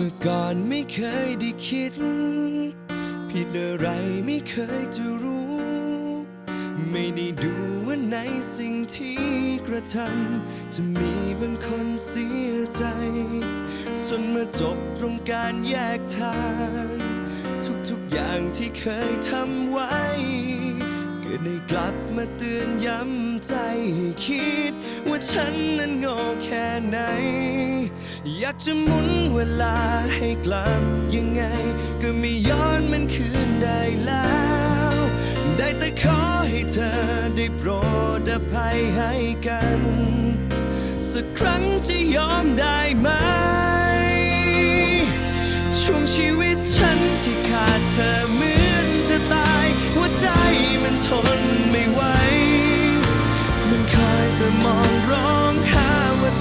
มื่อก่อนไม่เคยได้คิด ผิดอะไรไม่เคยจะรู้ ไม่ได้ดูว่าในสิ่งที่กระทำจะมีบางคนเสียใจ จนมาจบตรงการแยกทาง ทุกๆอย่างที่เคยทำไว้ ก็ได้กลับมาเตือนย้ำใจคิด ว่าฉันนั้นโง่แค่ไหน อยากจะหมุนเวลาให้กลับยังไง ก็ไม่ย้อนมันคืนได้แล้ว ได้แต่ขอให้เธอได้โปรดอภัยให้กัน สักครั้งจะยอมได้ไหม ช่วงชีวิตฉันที่ขาดเธอ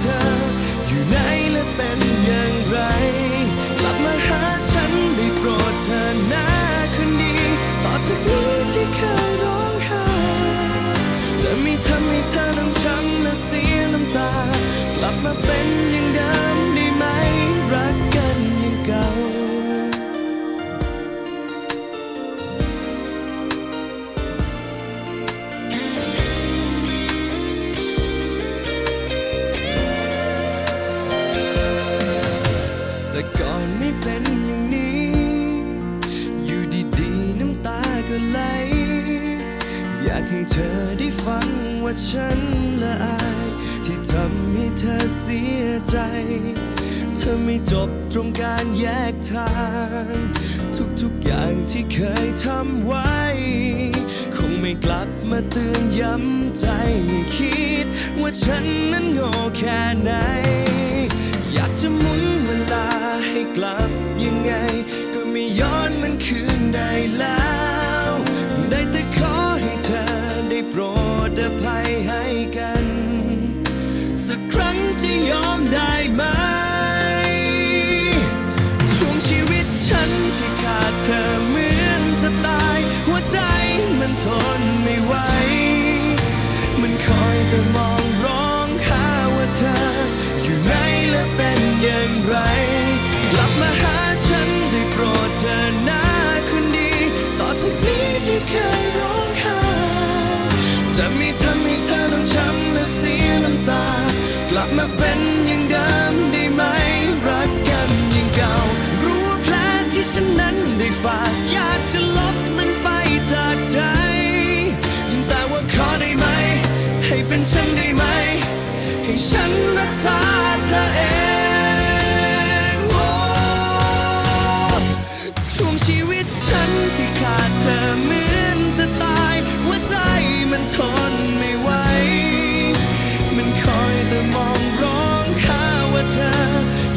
าากให้เธอได้ฟังว่าฉันละอาย ที่ทำให้เธอเสียใจ เธอไม่จบตรงการแยกทาง ทุกๆอย่างที่เคยทำไว้ คงไม่กลับมาเตือนย้ำใจคิด ว่าฉันนั้นโง่แค่ไหน อยากจะหมุนเวลาให้กลับ เคยร้องไห้จะม่ทำให้เธอต้องช้ำและเสียน้ำตา กลับมาเป็นอย่างเดิมได้ไหม รักกันอย่างเก่า รู้ว่าแผลที่ฉันนั้นได้ฝากอยากจะลบมันไปจากใจ แต่ว่าขอได้ไหม ให้เป็นฉันได้ไหม ให้ฉันรักษา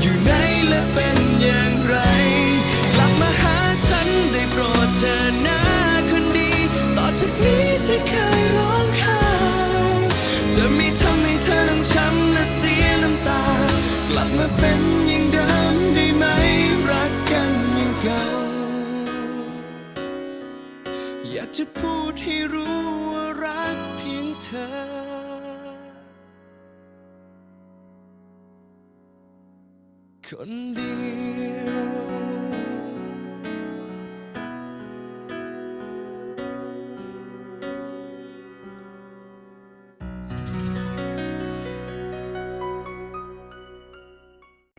อยู่ไหนและเป็นอย่างไร กลับมาหาฉันได้โปรดเธอหน้าคนดี ต่อจากนี้ที่เคยร้องไห้จะไม่ทำให้เธอต้องช้ำและเสียน้ำตา กลับมาเป็นอย่างเดิมได้ไหมรักกันอย่างเก่าอยากจะพูดให้รู้ว่ารักเพียงเธอ คนเดียว